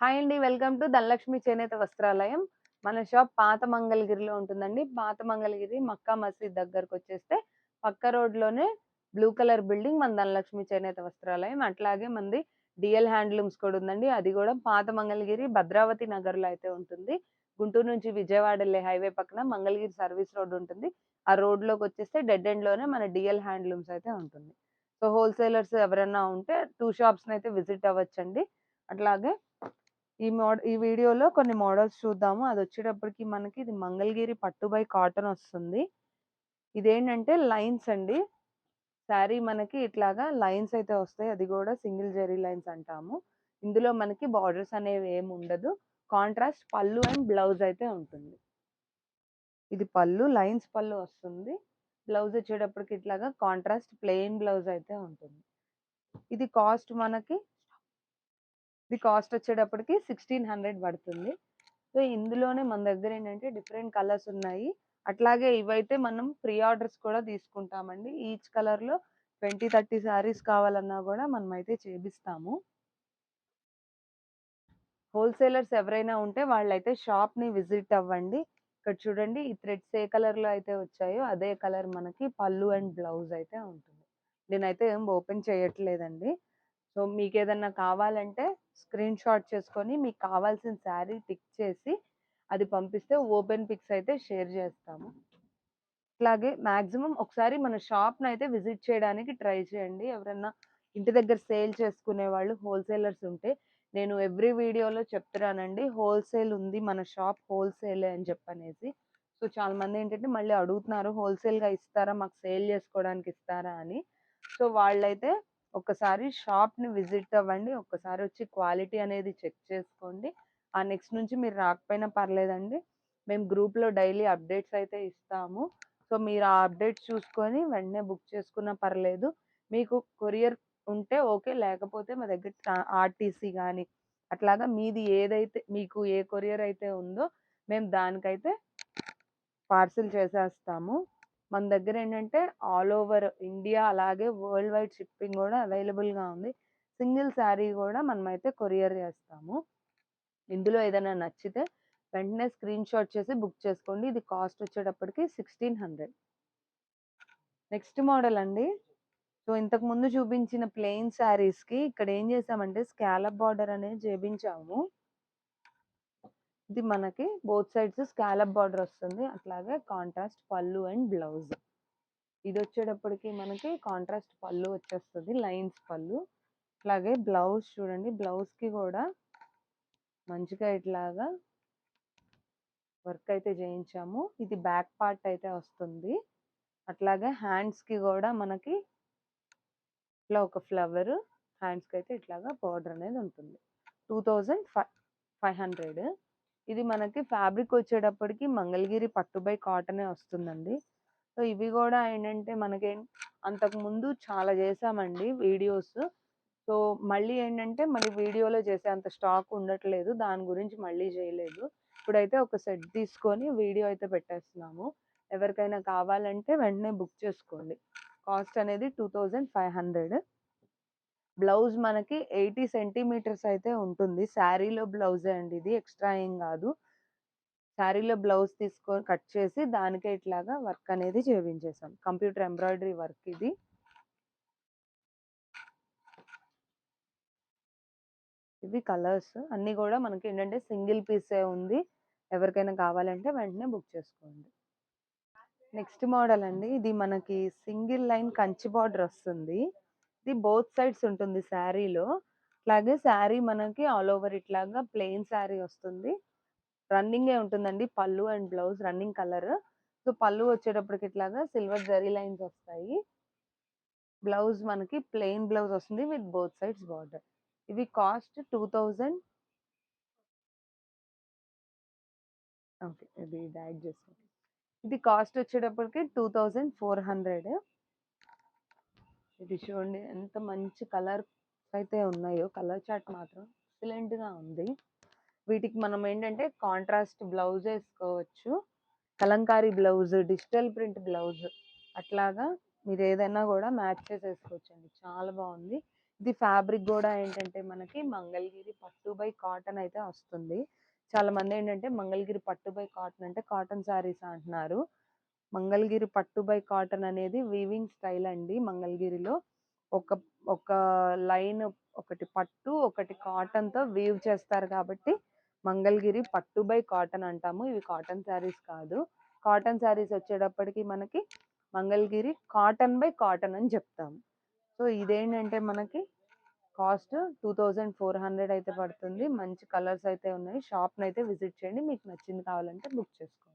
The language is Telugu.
హాయ్ అండి. వెల్కమ్ టు ధనలక్ష్మి చేనేత వస్త్రాలయం. మన షాప్ పాత మంగళగిరిలో ఉంటుందండి. పాత మంగళగిరి మక్కా మసీద్ దగ్గరకు వచ్చేస్తే పక్క రోడ్లోనే బ్లూ కలర్ బిల్డింగ్ మన ధనలక్ష్మి చేనేత వస్త్రాలయం. అట్లాగే మనది డిఎల్ హ్యాండ్లూమ్స్ కూడా ఉందండి. అది కూడా పాత మంగళగిరి భద్రావతి నగర్లో అయితే ఉంటుంది. గుంటూరు నుంచి విజయవాడ వెళ్ళే హైవే పక్కన మంగళగిరి సర్వీస్ రోడ్ ఉంటుంది. ఆ రోడ్లోకి వచ్చేస్తే డెడ్ ఎండ్లోనే మన డిఎల్ హ్యాండ్లూమ్స్ అయితే ఉంటుంది. సో హోల్సేలర్స్ ఎవరైనా ఉంటే టూ షాప్స్ని అయితే విజిట్ అవ్వచ్చండి. అట్లాగే ఈ మోడ ఈ వీడియోలో కొన్ని మోడల్స్ చూద్దాము. అది వచ్చేటప్పటికి మనకి ఇది మంగళగిరి పట్టుబై కాటన్ వస్తుంది. ఇదేంటంటే లైన్స్ అండి. శారీ మనకి ఇట్లాగా లైన్స్ అయితే వస్తాయి. అది కూడా సింగిల్ జెరీ లైన్స్ అంటాము. ఇందులో మనకి బార్డర్స్ అనేవి ఏమి ఉండదు. కాంట్రాస్ట్ పళ్ళు అండ్ బ్లౌజ్ అయితే ఉంటుంది. ఇది పళ్ళు లైన్స్ పళ్ళు వస్తుంది. బ్లౌజ్ వచ్చేటప్పటికి ఇట్లాగా కాంట్రాస్ట్ ప్లెయిన్ బ్లౌజ్ అయితే ఉంటుంది. ఇది కాస్ట్ మనకి ఇది కాస్ట్ వచ్చేటప్పటికి సిక్స్టీన్ హండ్రెడ్ పడుతుంది. సో ఇందులోనే మన దగ్గర ఏంటంటే డిఫరెంట్ కలర్స్ ఉన్నాయి. అట్లాగే ఇవైతే మనం ప్రీ ఆర్డర్స్ కూడా తీసుకుంటామండి. ఈచ్ కలర్లో ట్వంటీ థర్టీ శారీస్ కావాలన్నా కూడా మనం అయితే చేపిస్తాము. హోల్సేలర్స్ ఎవరైనా ఉంటే వాళ్ళైతే షాప్ని విజిట్ అవ్వండి. ఇక్కడ చూడండి ఈ థ్రెడ్స్ ఏ కలర్లో అయితే వచ్చాయో అదే కలర్ మనకి పళ్ళు అండ్ బ్లౌజ్ అయితే ఉంటుంది. నేనైతే ఏం ఓపెన్ చేయట్లేదండి. సో మీకు ఏదన్నా కావాలంటే స్క్రీన్ షాట్ చేసుకొని మీకు కావాల్సిన శారీ టిక్ చేసి అది పంపిస్తే ఓపెన్ పిక్స్ అయితే షేర్ చేస్తాము. అట్లాగే మాక్సిమం ఒకసారి మన షాప్ని అయితే విజిట్ చేయడానికి ట్రై చేయండి. ఎవరన్నా ఇంటి దగ్గర సేల్ చేసుకునే వాళ్ళు హోల్సేలర్స్ ఉంటే నేను ఎవ్రీ వీడియోలో చెప్తున్నానండి హోల్సేల్ ఉంది మన షాప్ హోల్సేలే అని చెప్పనేసి. సో చాలా మంది ఏంటంటే మళ్ళీ అడుగుతున్నారు హోల్సేల్గా ఇస్తారా? మాకు సేల్ చేసుకోవడానికి ఇస్తారా? అని. సో వాళ్ళైతే ఒకసారి షాప్ని విజిట్ అవ్వండి. ఒక్కసారి వచ్చి క్వాలిటీ అనేది చెక్ చేసుకోండి. ఆ నెక్స్ట్ నుంచి మీరు రాకపోయినా పర్లేదండి. మేము గ్రూప్లో డైలీ అప్డేట్స్ అయితే ఇస్తాము. సో మీరు ఆ అప్డేట్స్ చూసుకొని వెంటనే బుక్ చేసుకున్నా పర్లేదు. మీకు కొరియర్ ఉంటే ఓకే. లేకపోతే మా దగ్గర ఆర్టీసీ కానీ అట్లాగా మీది ఏదైతే మీకు ఏ కొరియర్ అయితే ఉందో మేము దానికైతే పార్సిల్ చేసేస్తాము. మన దగ్గర ఏంటంటే ఆల్ ఓవర్ ఇండియా అలాగే వరల్డ్ వైడ్ షిప్పింగ్ కూడా అవైలబుల్గా ఉంది. సింగిల్ శారీ కూడా మనమైతే కొరియర్ చేస్తాము. ఇందులో ఏదైనా నచ్చితే వెంటనే స్క్రీన్ షాట్ చేసి బుక్ చేసుకోండి. ఇది కాస్ట్ వచ్చేటప్పటికి సిక్స్టీన్ హండ్రెడ్. నెక్స్ట్ మోడల్ అండి. సో ఇంతకు ముందు చూపించిన ప్లెయిన్ శారీస్కి ఇక్కడ ఏం చేసామంటే స్కాలప్ బార్డర్ అనేది చేపించాము. ఇది మనకి బోత్ సైడ్స్ స్కాలప్ బార్డర్ వస్తుంది. అట్లాగే కాంట్రాస్ట్ పళ్ళు అండ్ బ్లౌజ్. ఇది వచ్చేటప్పటికి మనకి కాంట్రాస్ట్ పళ్ళు వచ్చేస్తుంది లైన్స్ పళ్ళు. అట్లాగే బ్లౌజ్ చూడండి బ్లౌజ్కి కూడా మంచిగా ఇట్లాగా వర్క్ అయితే చేయించాము. ఇది బ్యాక్ పార్ట్ అయితే వస్తుంది. అట్లాగే హ్యాండ్స్కి కూడా మనకి ఇట్లా ఒక ఫ్లవర్ హ్యాండ్స్కి అయితే ఇట్లాగా బార్డర్ అనేది ఉంటుంది. Two thousand five five hundred. ఇది మనకి ఫ్యాబ్రిక్ వచ్చేటప్పటికి మంగళగిరి పట్టుబై కాటనే వస్తుందండి. సో ఇవి కూడా ఏంటంటే మనకి అంతకు ముందు చాలా చేసామండి వీడియోస్. సో మళ్ళీ ఏంటంటే మళ్ళీ వీడియోలో చేసే అంత స్టాక్ ఉండట్లేదు. దాని గురించి మళ్ళీ చేయలేదు. ఇప్పుడైతే ఒక సెట్ తీసుకొని వీడియో అయితే పెట్టేస్తున్నాము. ఎవరికైనా కావాలంటే వెంటనే బుక్ చేసుకోండి. కాస్ట్ అనేది two thousand five hundred. Blouse మనకి ఎయిటీ సెంటీమీటర్స్ అయితే ఉంటుంది. శారీలో బ్లౌజే అండి ఇది ఎక్స్ట్రా ఏం కాదు. శారీలో బ్లౌజ్ తీసుకొని కట్ చేసి దానికే ఇట్లాగా వర్క్ అనేది చేయించేసాం కంప్యూటర్ ఎంబ్రాయిడరీ వర్క్ ఇది. ఇవి కలర్స్. అన్నీ కూడా మనకి ఏంటంటే సింగిల్ పీసే ఉంది. ఎవరికైనా కావాలంటే వెంటనే బుక్ చేసుకోండి. నెక్స్ట్ మోడల్ అండి. ఇది మనకి సింగిల్ లైన్ కంచి బార్డర్ వస్తుంది. ఇది బోత్ సైడ్స్ ఉంటుంది శారీలో. అలాగే శారీ మనకి ఆల్ ఓవర్ ఇట్లాగా ప్లెయిన్ శారీ వస్తుంది. రన్నింగ్ ఏ ఉంటుందండి పళ్ళు and blouse running colour. So పళ్ళు వచ్చేటప్పటికి ఇట్లాగా సిల్వర్ జరీ లైన్స్ వస్తాయి. బ్లౌజ్ మనకి ప్లెయిన్ బ్లౌజ్ వస్తుంది విత్ బోత్ సైడ్స్ బార్డర్. ఇవి కాస్ట్ టూ థౌజండ్. ఓకే ఇది యాడ్ చేసుకోండి. ఇది కాస్ట్ వచ్చేటప్పటికి టూ థౌజండ్ ఫోర్ హండ్రెడ్. ఇది చూడండి ఎంత మంచి కలర్ అయితే ఉన్నాయో. కలర్ చార్ట్ మాత్రం ఎక్సలెంట్గా ఉంది. వీటికి మనం ఏంటంటే కాంట్రాస్ట్ బ్లౌజ్ వేసుకోవచ్చు. Kalamkari blouse digital print blouse అట్లాగా మీరు ఏదైనా కూడా మ్యాచ్ చేసేసుకోవచ్చు అండి చాలా బాగుంది. ఇది ఫ్యాబ్రిక్ కూడా ఏంటంటే మనకి మంగళగిరి పట్టు బై కాటన్ అయితే వస్తుంది. చాలా మంది ఏంటంటే మంగళగిరి పట్టు బై కాటన్ అంటే కాటన్ శారీస్ అంటున్నారు. మంగళగిరి పట్టు బై కాటన్ అనేది వీవింగ్ స్టైల్ అండి మంగళగిరిలో. ఒక ఒక లైన్ ఒకటి పట్టు ఒకటి కాటన్తో వీవ్ చేస్తారు కాబట్టి మంగళగిరి పట్టు బై కాటన్ అంటాము. ఇవి కాటన్ శారీస్ కాదు. కాటన్ శారీస్ వచ్చేటప్పటికి మనకి మంగళగిరి కాటన్ బై కాటన్ అని చెప్తాము సో ఇదేంటంటే మనకి cost two thousand four hundred అయితే పడుతుంది. మంచి కలర్స్ అయితే ఉన్నాయి. షాప్ని అయితే విజిట్ చేయండి. మీకు నచ్చింది కావాలంటే బుక్ చేసుకోండి